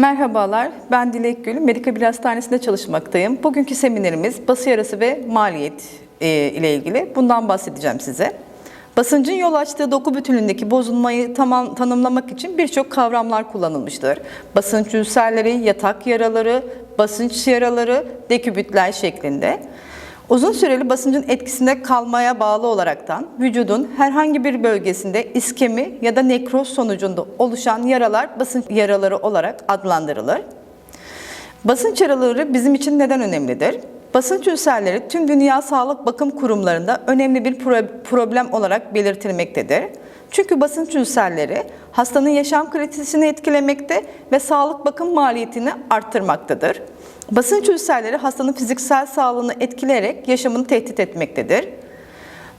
Merhabalar, ben Dilek Gül, Medikabil Hastanesi'nde çalışmaktayım. Bugünkü seminerimiz bası yarası ve maliyet e, ile ilgili. Bundan bahsedeceğim size. Basıncın yol açtığı doku bütünlüğündeki bozulmayı tamam tanımlamak için birçok kavramlar kullanılmıştır. Basınç ülserleri, yatak yaraları, basınç yaraları, dekübitler şeklinde. Uzun süreli basıncın etkisinde kalmaya bağlı olaraktan vücudun herhangi bir bölgesinde iskemi ya da nekroz sonucunda oluşan yaralar basınç yaraları olarak adlandırılır. Basınç yaraları bizim için neden önemlidir? Basınç ülserleri tüm Dünya Sağlık Bakım Kurumlarında önemli bir pro- problem olarak belirtilmektedir. Çünkü basınç ülserleri hastanın yaşam kalitesini etkilemekte ve sağlık bakım maliyetini arttırmaktadır. Basınç ülserleri hastanın fiziksel sağlığını etkileyerek yaşamını tehdit etmektedir.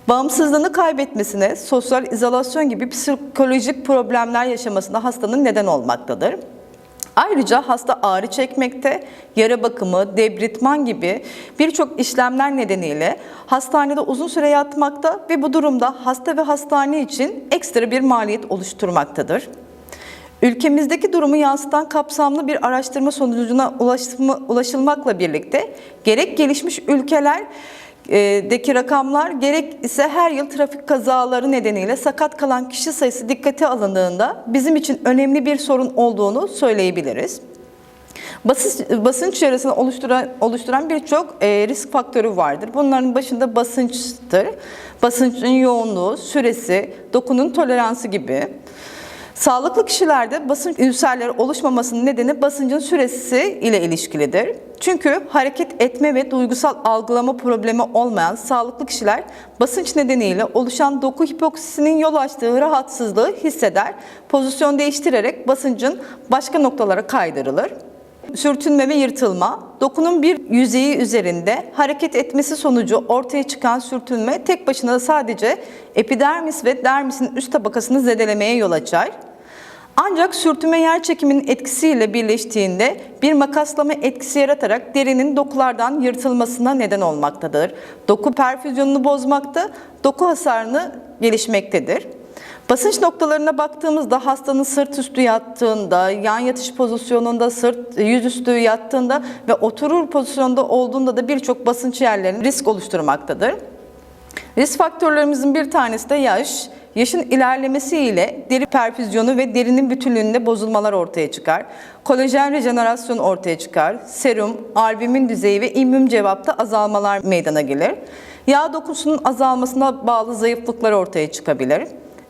Bağımsızlığını kaybetmesine, sosyal izolasyon gibi psikolojik problemler yaşamasına hastanın neden olmaktadır. Ayrıca hasta ağrı çekmekte, yara bakımı, debritman gibi birçok işlemler nedeniyle hastanede uzun süre yatmakta ve bu durumda hasta ve hastane için ekstra bir maliyet oluşturmaktadır. Ülkemizdeki durumu yansıtan kapsamlı bir araştırma sonucuna ulaşma- ulaşılmakla birlikte gerek gelişmiş ülkeler e, deki rakamlar gerek ise her yıl trafik kazaları nedeniyle sakat kalan kişi sayısı dikkate alındığında bizim için önemli bir sorun olduğunu söyleyebiliriz. Basınç, basınç yarasını oluşturan, oluşturan birçok e, risk faktörü vardır. Bunların başında basınçtır. Basıncın yoğunluğu, süresi, dokunun toleransı gibi. Sağlıklı kişilerde basınç ülserleri oluşmamasının nedeni basıncın süresi ile ilişkilidir. Çünkü hareket etme ve duygusal algılama problemi olmayan sağlıklı kişiler basınç nedeniyle oluşan doku hipoksisinin yol açtığı rahatsızlığı hisseder. Pozisyon değiştirerek basıncın başka noktalara kaydırılır. Sürtünme ve yırtılma, dokunun bir yüzeyi üzerinde hareket etmesi sonucu ortaya çıkan sürtünme tek başına sadece epidermis ve dermisin üst tabakasını zedelemeye yol açar. Ancak sürtünme yer çekiminin etkisiyle birleştiğinde bir makaslama etkisi yaratarak derinin dokulardan yırtılmasına neden olmaktadır. Doku perfüzyonunu bozmakta, doku hasarını gelişmektedir. Basınç noktalarına baktığımızda hastanın sırt üstü yattığında, yan yatış pozisyonunda, sırt yüzüstü yattığında ve oturur pozisyonda olduğunda da birçok basınç yerlerinin risk oluşturmaktadır. Risk faktörlerimizin bir tanesi de yaş. Yaşın ilerlemesiyle deri perfüzyonu ve derinin bütünlüğünde bozulmalar ortaya çıkar. Kolajen rejenerasyonu ortaya çıkar. Serum, albumin düzeyi ve immün cevapta azalmalar meydana gelir. Yağ dokusunun azalmasına bağlı zayıflıklar ortaya çıkabilir.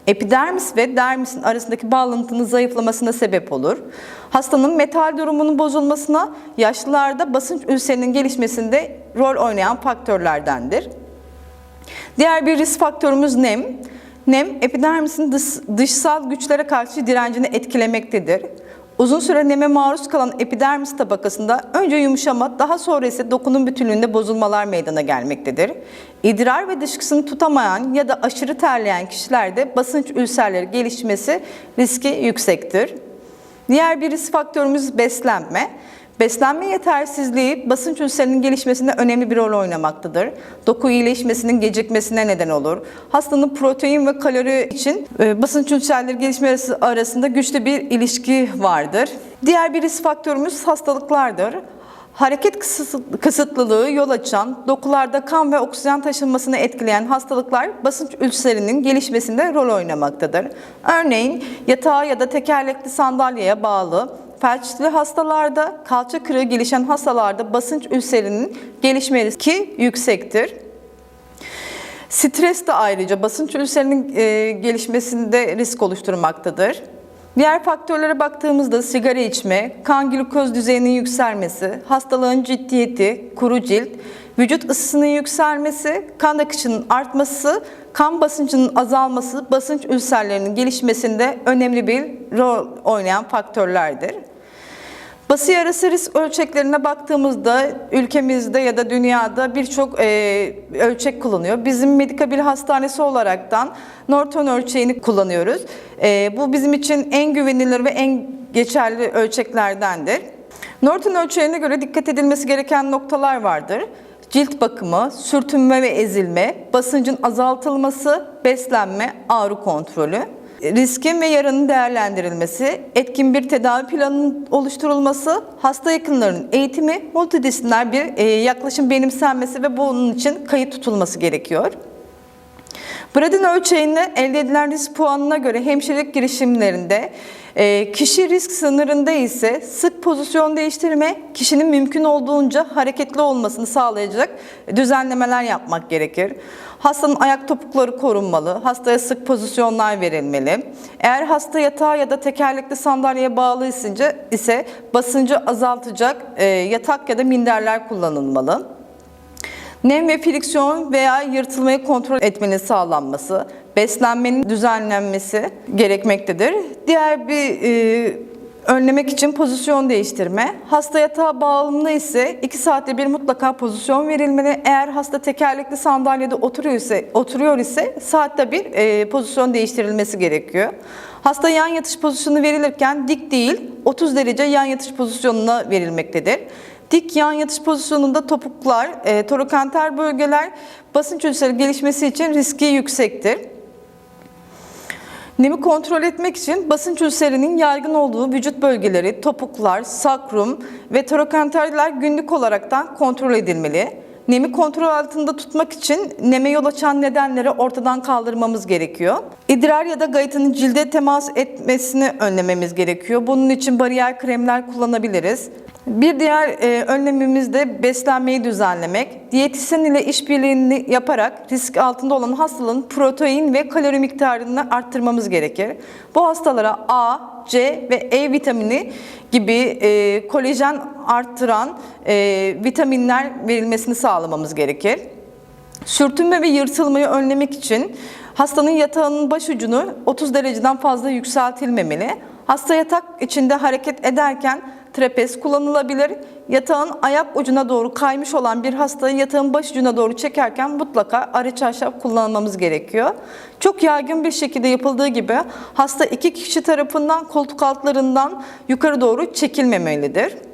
Epidermis ve dermisin arasındaki bağlantının zayıflamasına sebep olur. Hastanın metal durumunun bozulmasına yaşlılarda basınç ülserinin gelişmesinde rol oynayan faktörlerdendir. Diğer bir risk faktörümüz nem. Nem, epidermisin dış, dışsal güçlere karşı direncini etkilemektedir. Uzun süre neme maruz kalan epidermis tabakasında önce yumuşama, daha sonra ise dokunun bütünlüğünde bozulmalar meydana gelmektedir. İdrar ve dışkısını tutamayan ya da aşırı terleyen kişilerde basınç ülserleri gelişmesi riski yüksektir. Diğer bir risk faktörümüz beslenme. Beslenme yetersizliği basınç ülserinin gelişmesinde önemli bir rol oynamaktadır. Doku iyileşmesinin gecikmesine neden olur. Hastanın protein ve kalori için e, basınç ülserleri gelişmesi arasında güçlü bir ilişki vardır. Diğer bir risk faktörümüz hastalıklardır. Hareket kısıt- kısıtlılığı yol açan, dokularda kan ve oksijen taşınmasını etkileyen hastalıklar basınç ülserinin gelişmesinde rol oynamaktadır. Örneğin yatağa ya da tekerlekli sandalyeye bağlı felçli hastalarda, kalça kırığı gelişen hastalarda basınç ülserinin gelişme riski yüksektir. Stres de ayrıca basınç ülserinin e, gelişmesinde risk oluşturmaktadır. Diğer faktörlere baktığımızda sigara içme, kan glukoz düzeyinin yükselmesi, hastalığın ciddiyeti, kuru cilt, vücut ısısının yükselmesi, kan akışının artması, kan basıncının azalması, basınç ülserlerinin gelişmesinde önemli bir rol oynayan faktörlerdir. Bası yarası risk ölçeklerine baktığımızda ülkemizde ya da dünyada birçok e, ölçek kullanıyor. Bizim Medikabil Hastanesi olaraktan Norton ölçeğini kullanıyoruz. E, bu bizim için en güvenilir ve en geçerli ölçeklerdendir. Norton ölçeğine göre dikkat edilmesi gereken noktalar vardır. Cilt bakımı, sürtünme ve ezilme, basıncın azaltılması, beslenme, ağrı kontrolü. Riskin ve yaranın değerlendirilmesi, etkin bir tedavi planının oluşturulması, hasta yakınlarının eğitimi, multidisipliner bir e, yaklaşım benimsenmesi ve bunun için kayıt tutulması gerekiyor. Bradin ölçeğinde elde edilen risk puanına göre hemşirelik girişimlerinde e, kişi risk sınırında ise sık pozisyon değiştirme, kişinin mümkün olduğunca hareketli olmasını sağlayacak düzenlemeler yapmak gerekir. Hastanın ayak topukları korunmalı, hastaya sık pozisyonlar verilmeli. Eğer hasta yatağa ya da tekerlekli sandalyeye bağlı ise, basıncı azaltacak e, yatak ya da minderler kullanılmalı. Nem ve friksiyon veya yırtılmayı kontrol etmenin sağlanması, beslenmenin düzenlenmesi gerekmektedir. Diğer bir e, önlemek için pozisyon değiştirme. Hasta yatağa bağımlı ise 2 saatte bir mutlaka pozisyon verilmeli. Eğer hasta tekerlekli sandalyede oturuyor ise, oturuyor ise saatte bir e, pozisyon değiştirilmesi gerekiyor. Hasta yan yatış pozisyonu verilirken dik değil 30 derece yan yatış pozisyonuna verilmektedir. Dik yan yatış pozisyonunda topuklar, e, torokenter bölgeler basınç ülseri gelişmesi için riski yüksektir. Nemi kontrol etmek için basınç ülserinin yaygın olduğu vücut bölgeleri, topuklar, sakrum ve torakanterler günlük olaraktan kontrol edilmeli. Nemi kontrol altında tutmak için neme yol açan nedenleri ortadan kaldırmamız gerekiyor. İdrar ya da gaytının cilde temas etmesini önlememiz gerekiyor. Bunun için bariyer kremler kullanabiliriz. Bir diğer e, önlemimiz de beslenmeyi düzenlemek. Diyetisyen ile işbirliğini yaparak risk altında olan hastalığın protein ve kalori miktarını arttırmamız gerekir. Bu hastalara A, C ve E vitamini gibi e, kolajen arttıran e, vitaminler verilmesini sağlamamız gerekir. Sürtünme ve yırtılmayı önlemek için hastanın yatağının başucunu 30 dereceden fazla yükseltilmemeli. Hasta yatak içinde hareket ederken trapez kullanılabilir. Yatağın ayak ucuna doğru kaymış olan bir hastayı yatağın baş ucuna doğru çekerken mutlaka arı çarşaf kullanmamız gerekiyor. Çok yaygın bir şekilde yapıldığı gibi hasta iki kişi tarafından koltuk altlarından yukarı doğru çekilmemelidir.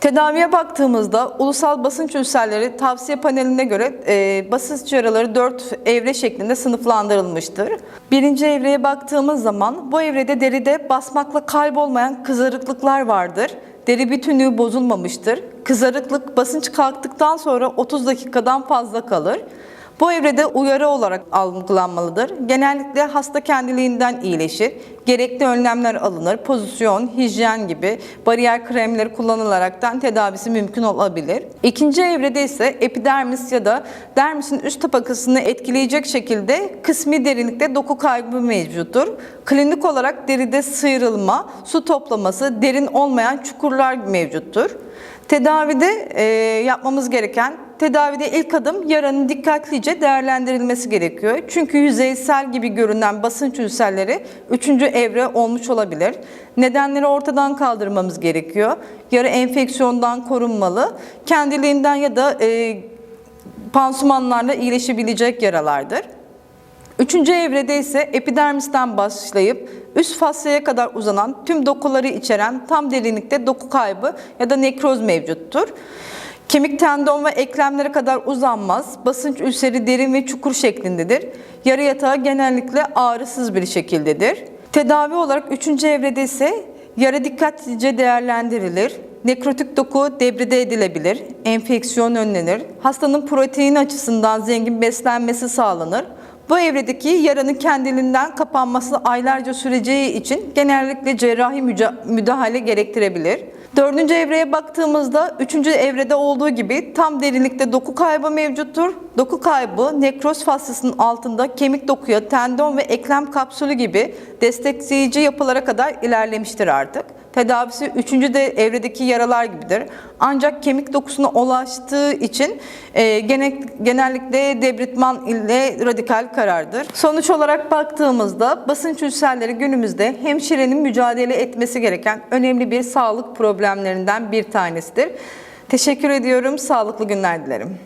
Tedaviye baktığımızda ulusal basınç ülserleri tavsiye paneline göre e, basınç yaraları 4 evre şeklinde sınıflandırılmıştır. Birinci evreye baktığımız zaman bu evrede deride basmakla kaybolmayan kızarıklıklar vardır. Deri bütünlüğü bozulmamıştır. Kızarıklık basınç kalktıktan sonra 30 dakikadan fazla kalır. Bu evrede uyarı olarak algılanmalıdır. Genellikle hasta kendiliğinden iyileşir. Gerekli önlemler alınır. Pozisyon, hijyen gibi bariyer kremleri kullanılaraktan tedavisi mümkün olabilir. İkinci evrede ise epidermis ya da dermisin üst tabakasını etkileyecek şekilde kısmi derinlikte doku kaybı mevcuttur. Klinik olarak deride sıyrılma, su toplaması, derin olmayan çukurlar mevcuttur. Tedavide e, yapmamız gereken Tedavide ilk adım yaranın dikkatlice değerlendirilmesi gerekiyor. Çünkü yüzeysel gibi görünen basınç ülserleri 3. evre olmuş olabilir. Nedenleri ortadan kaldırmamız gerekiyor. Yara enfeksiyondan korunmalı. Kendiliğinden ya da e, pansumanlarla iyileşebilecek yaralardır. Üçüncü evrede ise epidermisten başlayıp üst fasyaya kadar uzanan tüm dokuları içeren tam derinlikte doku kaybı ya da nekroz mevcuttur. Kemik tendon ve eklemlere kadar uzanmaz. Basınç ülseri derin ve çukur şeklindedir. Yarı yatağı genellikle ağrısız bir şekildedir. Tedavi olarak 3. evrede ise yara dikkatlice değerlendirilir. Nekrotik doku debride edilebilir. Enfeksiyon önlenir. Hastanın protein açısından zengin beslenmesi sağlanır. Bu evredeki yaranın kendiliğinden kapanması aylarca süreceği için genellikle cerrahi müdahale gerektirebilir. Dördüncü evreye baktığımızda üçüncü evrede olduğu gibi tam derinlikte doku kaybı mevcuttur. Doku kaybı nekroz fasyasının altında kemik dokuya, tendon ve eklem kapsülü gibi destekleyici yapılara kadar ilerlemiştir artık. Tedavisi üçüncü de evredeki yaralar gibidir. Ancak kemik dokusuna ulaştığı için e, gene, genellikle debritman ile radikal karardır. Sonuç olarak baktığımızda basınç ülserleri günümüzde hemşirenin mücadele etmesi gereken önemli bir sağlık problemlerinden bir tanesidir. Teşekkür ediyorum. Sağlıklı günler dilerim.